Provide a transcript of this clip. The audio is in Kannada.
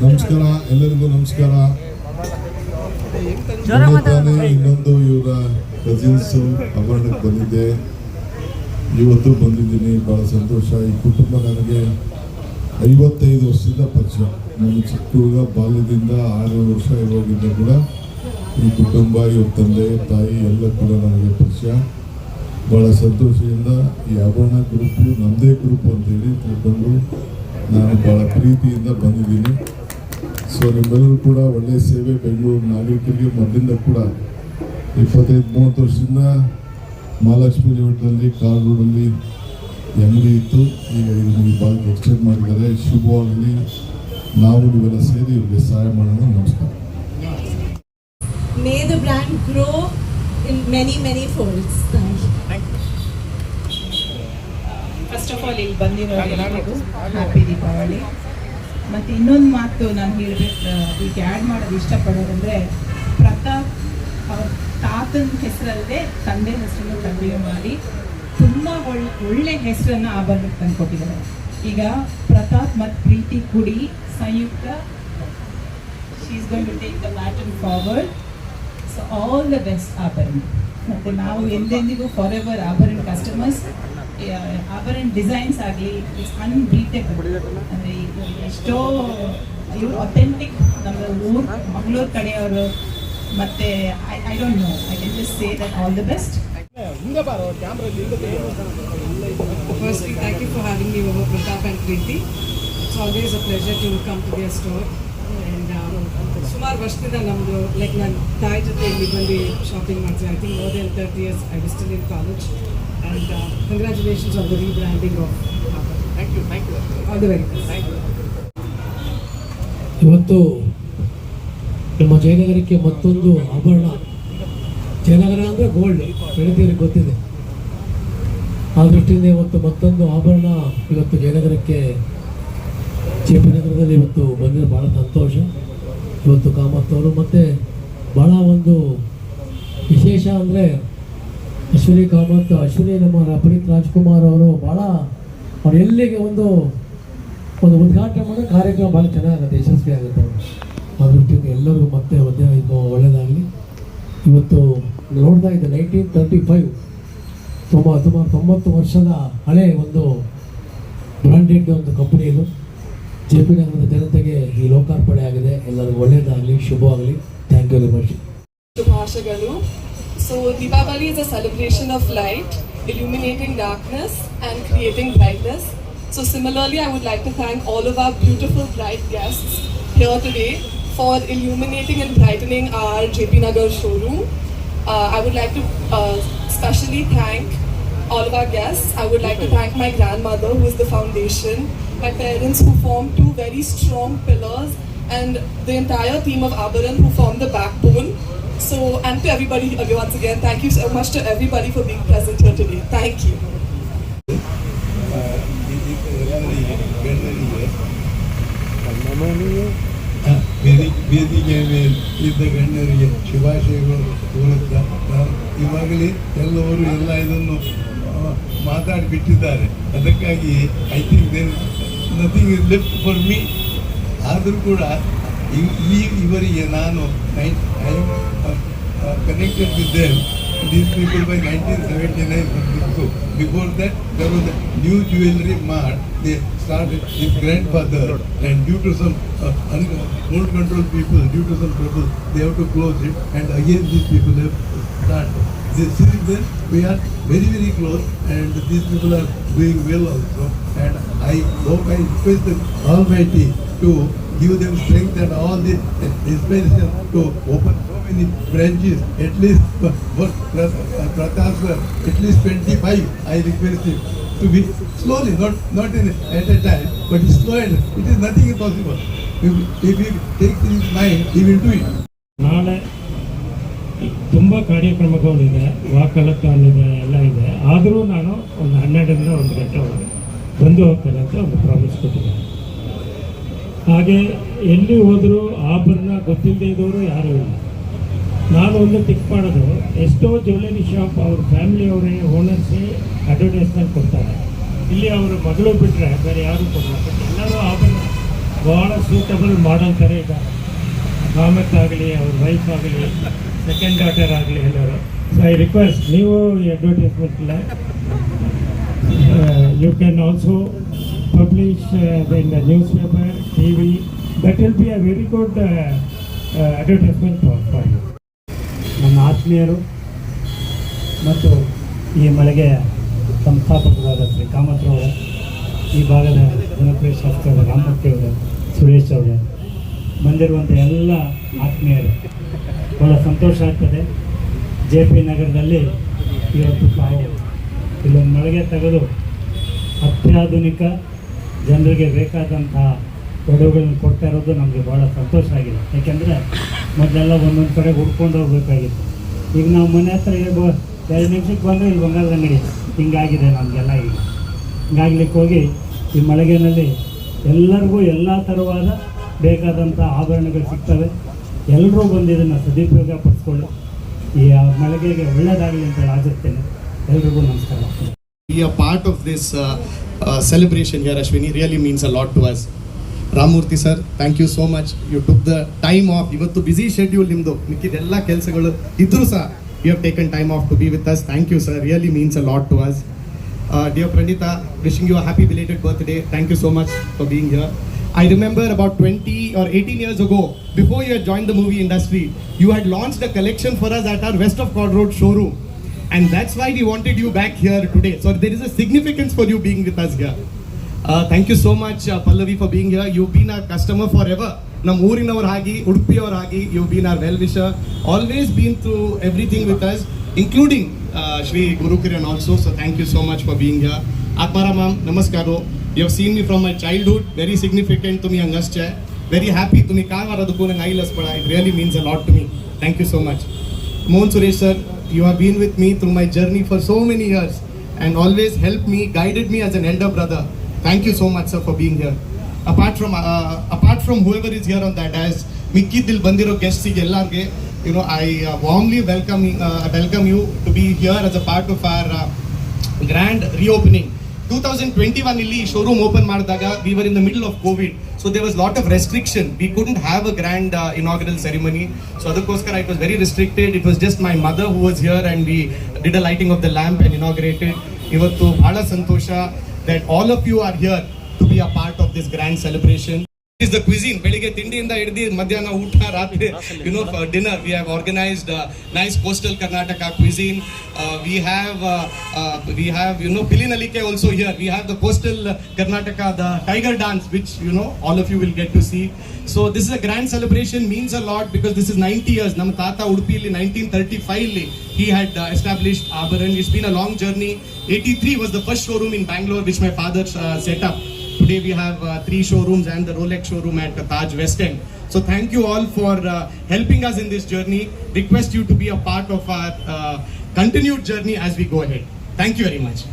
ನಮಸ್ಕಾರ ಎಲ್ಲರಿಗೂ ನಮಸ್ಕಾರ. ಇನ್ನೊಂದು ಇವರ ಕಸಿನ್ಸು ಹಗರಣಕ್ಕೆ ಬಂದಿದ್ದೆ. ಇವತ್ತು ಬಂದಿದ್ದೀನಿ ಬಹಳ ಸಂತೋಷ. ಈ ಕುಟುಂಬ ನನಗೆ ಐವತ್ತೈದು ವರ್ಷದಿಂದ ಪರಿಚಯ. ನನ್ನ ಚಿಕ್ಕ ಹುಡುಗ ಬಾಲ್ಯದಿಂದ ಆರು ವರ್ಷ ಇರೋಗಿದ್ದ ಕೂಡ ಈ ಕುಟುಂಬ ಇವ್ರ ತಂದೆ ತಾಯಿ ಎಲ್ಲ ಕೂಡ ನನಗೆ ಪರಿಚಯ. ಭಾಳ ಸಂತೋಷದಿಂದ ಈ ಆಭರಣ ಗ್ರೂಪು ನಮ್ಮದೇ ಗ್ರೂಪ್ ಅಂತೇಳಿ ತಿಳ್ಕೊಂಡು ನಾನು ಭಾಳ ಪ್ರೀತಿಯಿಂದ ಬಂದಿದ್ದೀನಿ. ಸೊ ನಿಮ್ಮೆಲ್ಲರೂ ಕೂಡ ಒಳ್ಳೆಯ ಸೇವೆ ಬೆಂಗಳೂರು ನಾಗರಿಕರಿಗೆ ಮೊದಲಿಂದ ಕೂಡ ಇಪ್ಪತ್ತೈದು ಮೂವತ್ತು ವರ್ಷದಿಂದ ಮಹಾಲಕ್ಷ್ಮಿ ಲೇಔಟ್ನಲ್ಲಿ ಕಾರ್ ರೋಡಲ್ಲಿ ಅಂಗಡಿ ಇತ್ತು. ಈಗ ಇದು ನಿಮಗೆ ಭಾಳ ಎಕ್ಸ್ಟೆಂಡ್ ಮಾಡಿದ್ದಾರೆ. ಶುಭವಾಗಲಿ. ನಾವು ಇವೆಲ್ಲ ಸೇರಿ ಇವರಿಗೆ ಸಹಾಯ ಮಾಡೋಣ. ನಮಸ್ಕಾರ. May the brand grow in many, many folds. Thank you. First of all ಇಲ್ಲಿ ಬಂದಿರೋ ಎಲ್ಲರಿಗೂ ಹ್ಯಾಪಿ ದೀಪಾವಳಿ ಮತ್ತು ಇನ್ನೊಂದು ಮಾತು ನಾನು ಹೇಳಬೇಕು ಈಗ ಆ್ಯಡ್ ಮಾಡೋದು ಇಷ್ಟಪಡೋದಂದರೆ ಪ್ರತಾಪ್ ಅವ್ರ ತಾತನ ಹೆಸರಲ್ಲದೆ ತಂದೆ ಹೆಸರನ್ನು ಕಂಟಿನ್ಯೂ ಮಾಡಿ ತುಂಬ ಒಳ್ಳೆ ಒಳ್ಳೆ ಹೆಸರನ್ನು ಆಭರಣಕ್ಕೆ ತಂದು ಕೊಟ್ಟಿದ್ದಾರೆ ಈಗ ಪ್ರತಾಪ್ ಮತ್ತು ಪ್ರೀತಿ ಕುಡಿ Samyukta she's going to take the matter forward so all the best Abharana. ಮತ್ತು ನಾವು ಎಂದೆಂದಿಗೂ for ever Abharana customers Abharana designs ಆಗಲಿ ಇಟ್ಸ್ ಅನ್ಬೀಟೇಬಲ್ ಅಂದರೆ ಎಷ್ಟೋ ಇವ್ರು ಅಥೆಂಟಿಕ್ ನಮ್ಮ ಊರು ಮಂಗಳೂರು ಕಡೆಯವರು ಮತ್ತೆ I I don't know I can just say that all the best first thank you for having Pratap and Preeti. It's always a pleasure to come to their store. And um, ಸುಮಾರು ವರ್ಷದಿಂದ ನಮ್ಮದು ಲೈಕ್ ನಾನು ತಾಯಿ ಜೊತೆ ಇಲ್ಲಿ ಬಂದು ಶಾಪಿಂಗ್ ಮಾಡ್ತೀನಿ I think more than thirty years I distil in college and uh, congratulations on the of thank you thank you all the very best ಇವತ್ತು ನಮ್ಮ ಜಯನಗರಕ್ಕೆ ಮತ್ತೊಂದು ಆಭರಣ. ಜಯನಗರ ಅಂದರೆ ಗೋಲ್ಡ್ ಬೆಳಿತೀರಿ ಗೊತ್ತಿದೆ. ಆ ದೃಷ್ಟಿಯಿಂದ ಇವತ್ತು ಮತ್ತೊಂದು ಆಭರಣ ಇವತ್ತು ಜಯನಗರಕ್ಕೆ. ಜೆ ಪಿ ನಗರದಲ್ಲಿ ಇವತ್ತು ಬಂದಿರೋ ಭಾಳ ಸಂತೋಷ. ಇವತ್ತು ಕಾಮತ್ ಅವರು ಮತ್ತು ಭಾಳ ಒಂದು ವಿಶೇಷ ಅಂದರೆ ಅಶ್ವಿನಿ ಕಾಮತ್, ಅಶ್ವಿನಿ ನಮ್ಮ ಪುನೀತ್ ರಾಜ್ಕುಮಾರ್ ಅವರು ಭಾಳ ಅವ್ರು ಎಲ್ಲಿಗೆ ಒಂದು ಒಂದು ಉದ್ಘಾಟನೆ ಮಾಡೋ ಕಾರ್ಯಕ್ರಮ ಭಾಳ ಚೆನ್ನಾಗುತ್ತೆ ಯಶಸ್ವಿ ಆಗುತ್ತೆ. ಆ ಎಲ್ಲರಿಗೂ ಮತ್ತೆ ಮಧ್ಯ ಇದು ಒಳ್ಳೆಯದಾಗಲಿ ಇವತ್ತು ನೋಡ್ತಾ ಇದ್ದೆ ನೈನ್ಟೀನ್ ತರ್ಟಿ ಫೈವ್ ತುಂಬ, ಸುಮಾರು ತೊಂಬತ್ತು ವರ್ಷದ ಹಳೆ ಒಂದು ಬ್ರ್ಯಾಂಡೆಡ್ ಒಂದು ಕಂಪನಿ ಇದು. ಜೆ ಪಿ ನಗರದ ಜನತೆಗೆ ಈ ಲೋಕಾರ್ಪಣೆ ಆಗಿದೆ. ಎಲ್ಲರಿಗೂ ಒಳ್ಳೆಯದಾಗಲಿ ಶುಭವಾಗಲಿ. Thank you very much Shubhashagalu. So Deepavali is a celebration of light, illuminating darkness and creating brightness. So similarly, I would like to thank all of our beautiful bright guests here today for illuminating and brightening our JP Nagar showroom. Uh, I would like to uh, specially thank all of our guests. I would like to thank my grandmother, who is the foundation, my parents, who form two very strong pillars, and the entire team of Abaran, who formed the backbone. So, and to everybody once again, thank you so much to everybody for being present here today. Thank you. ವೇದಿಕೆಯ ವೇದಿಕೆ ಮೇಲೆ ಇದ್ದ ಗಣ್ಯರಿಗೆ ಶುಭಾಶಯಗಳು ಕೋರುತ್ತಾ ಇವಾಗಲೇ ಎಲ್ಲವರು ಎಲ್ಲ ಇದನ್ನು ಮಾತಾಡಿಬಿಟ್ಟಿದ್ದಾರೆ ಅದಕ್ಕಾಗಿ I think there nothing is left for me ಆದರೂ ಕೂಡ ಇವ್- ಈ ಇವರಿಗೆ ನಾನು I connected with them these people by 1979 so before that there was a new jewelry mart they started his grandfather and due to some uh, un- old control people due to some trouble they have to close it and again these people have started this since then we are very very close and these people are doing well also and I hope I request the Almighty to give them strength and all the inspiration to open so many branches, at least for for uh, at least 25, I request him to be slowly, not, not in, at a time, but slow and it is nothing impossible. If, if he takes in his mind, he will do it. ನಾಳೆ ತುಂಬ ಕಾರ್ಯಕ್ರಮಗಳಿದೆ ವಾಕಲತಾನ್ ಇದೆ ಎಲ್ಲ ಇದೆ ಆದರೂ ನಾನು ಒಂದು ಹನ್ನೆರಡರಿಂದ ಒಂದು ಗಂಟೆ ಒಳಗೆ ಬಂದು ಹೋಗ್ತೇನೆ ಅಂತ ಒಂದು ಪ್ರಾಮಿಸ್ ಕೊಟ್ಟಿದ್ದೆ ಹಾಗೆ ಎಲ್ಲಿ ಹೋದರೂ ಆಭರಣ ಗೊತ್ತಿಲ್ಲದೆ ಇದ್ದವರು ಯಾರೂ ಇಲ್ಲ. ನಾನು ಒಂದು ಟಿಕ್ ಮಾಡೋದು, ಎಷ್ಟೋ ಜ್ಯುವೆಲರಿ ಶಾಪ್ ಅವ್ರ ಫ್ಯಾಮಿಲಿಯವರೇ ಓನರ್ಸೇ ಅಡ್ವರ್ಟೈಸ್ಮೆಂಟ್ ಕೊಡ್ತಾರೆ. ಇಲ್ಲಿ ಅವರು ಮಗಳು ಬಿಟ್ಟರೆ ಬೇರೆ ಯಾರು ಕೊಡಲ್ಲ. ಬಟ್ ಎಲ್ಲರೂ ಆಭರಣ. ಭಾಳ ಸೂಟಬಲ್ ಮಾಡಲ್ ಥರ ಇದ್ದಾರೆ ಕಾಮತ್ ಆಗಲಿ, ಅವ್ರ ವೈಫ್ ಆಗಲಿ ಸೆಕೆಂಡ್ ಡಾಟರ್ ಆಗಲಿ ಎಲ್ಲರೂ. ಸೊ ಐ ರಿಕ್ವೆಸ್ಟ್ ನೀವು ಅಡ್ವರ್ಟೈಸ್ಮೆಂಟ್ ಇಲ್ಲ you can also in the newspaper T V that will be a very good advertisement for you ನನ್ನ ಆತ್ಮೀಯರು ಮತ್ತು ಈ ಮಳೆಗೆಯ ಸಂಸ್ಥಾಪಕರಾದ ಶ್ರೀ ಕಾಮತ್ರವರು ಈ ಭಾಗದ ಜನಪ್ರಿಯ ಶಾಸಕರಾದ ರಾಮಮೂರ್ತಿಯವರು ಸುರೇಶ್ ಅವರು ಬಂದಿರುವಂಥ ಎಲ್ಲ ಆತ್ಮೀಯರು ಭಾಳ ಸಂತೋಷ ಆಗ್ತದೆ. ಜೆ ಪಿ ನಗರದಲ್ಲಿ ಇವತ್ತು ತಾವು ಇಲ್ಲೊಂದು ಮಳೆಗೆ ತೆಗೆದು ಅತ್ಯಾಧುನಿಕ ಜನರಿಗೆ ಬೇಕಾದಂಥ ಒಡವುಗಳನ್ನು ಕೊಡ್ತಾ ಇರೋದು ನಮಗೆ ಭಾಳ ಸಂತೋಷ ಆಗಿದೆ. ಯಾಕೆಂದರೆ ಮೊದಲೆಲ್ಲ ಒಂದೊಂದು ಕಡೆ ಹುಡ್ಕೊಂಡು ಹೋಗ್ಬೇಕಾಗಿತ್ತು. ಈಗ ನಾವು ಮನೆ ಹತ್ರ ಇರ್ಬೋ ಎರಡು ನಿಮಿಷಕ್ಕೆ ಬಂದರೆ ಇಲ್ಲಿ ಬಂಗಾರದ ಅಂಗಡಿ. ಹಿಂಗಾಗಿದೆ, ನಮಗೆಲ್ಲ ಈಗ. ಹಿಂಗಾಗ್ಲಿಕ್ಕೆ ಹೋಗಿ ಈ ಮಳೆಗೆನಲ್ಲಿ ಎಲ್ಲರಿಗೂ ಎಲ್ಲ ಥರವಾದ ಬೇಕಾದಂಥ ಆಭರಣಗಳು ಸಿಗ್ತವೆ. ಎಲ್ಲರೂ ಬಂದು ಇದನ್ನು ಸದುಪಯೋಗ ಪಡಿಸ್ಕೊಳ್ಳಿ. ಈ ಮಳಿಗೆಗೆ ಒಳ್ಳೆಯದಾಗಲಿ ಅಂತ ಆಚರಿಸ್ತೇನೆ. ಎಲ್ರಿಗೂ ನಮಸ್ಕಾರ. Be a part of this uh, uh, celebration here, Ashwini, really means a lot to us. Ramamurthy sir thank you so much you took the time of ಇವತ್ತು ಬಿಸಿ ಶೆಡ್ಯೂಲ್ ನಿಮ್ಮದು ಮಿಕ್ಕಿದೆಲ್ಲ ಕೆಲಸಗಳು ಇದ್ರೂ ಸಹ you have taken time of to be with us thank you sir really means a lot to dear pranita wishing wishing you happy belated birthday thank you so much for being here I remember about 20 or 18 years ago, before you had joined the movie industry, you had launched a collection for us at our West of Cod Road showroom. And that's why we wanted you back here today. So there is a significance for you being with us here. Uh, thank you so much, uh, Pallavi, for being here. You've been our customer forever. ನಮ್ಮ ಊರಿನವ್ರ ಹಾಗೆ ಉಡುಪಿಯವ್ರ ಹಾಗೆ you been our well wisher always been through everything with us including Shri Gurukiran also so thank you so much for being here ಆತ್ಮಾರ ma'am ನಮಸ್ಕಾರ you have seen me from my childhood very significant ತುಮಿ ಹಂಗಷ್ಟೇ ವೆರಿ ಹ್ಯಾಪಿ ತುಮಿ ಕಾಲ್ ಮಾಡೋದಕ್ಕೂ ನಂಗೆ I ಲಸ್ಪಡ it really means a lot to me thank you so much Mohan Suresh sir, you have been with me through my journey for so many years and always helped me, guided me as an elder brother. Thank you so much sir for being here. Apart from uh, apart from whoever is here on that as Mikki ಬಂದಿರೋ Bandiro ಎಲ್ಲರಿಗೆ you know I warmly welcome welcome you to be here as a part of our grand reopening two grand twenty one ಇಲ್ಲಿ showroom open we were in the middle of COVID So there was a lot of restriction. We couldn't have a grand uh, inaugural ceremony. So Adhakoskara, it was very restricted. It was just my mother who was here and we did a lighting of the lamp and inaugurated. Ivattu Bhala Santosha that all of you are here to be a part of this grand celebration. Is the cuisine ಬೆಳಿಗ್ಗೆ ತಿಂಡಿಯಿಂದ ಹಿಡಿದು ಮಧ್ಯಾಹ್ನ ಊಟ ರಾತ್ರಿ you know we have organized organised nice coastal Karnataka uh, have uh, uh, we have you know pilinalike also here we have the coastal karnataka the tiger dance which you know all of you will get to see so this is a grand celebration means a lot because this is 90 years ನಮ್ಮ ತಾತ ಉಡುಪಿಯಲ್ಲಿ 1935 ಅಲ್ಲಿ he had uh, established Abaran it's been a long journey 83 was the first showroom in Bangalore which my father uh, set up Today we have uh, three showrooms and the Rolex showroom at Taj West End. So thank you all for uh, helping us in this journey. Request you to be a part of our uh, continued journey as we go ahead. Thank you very much.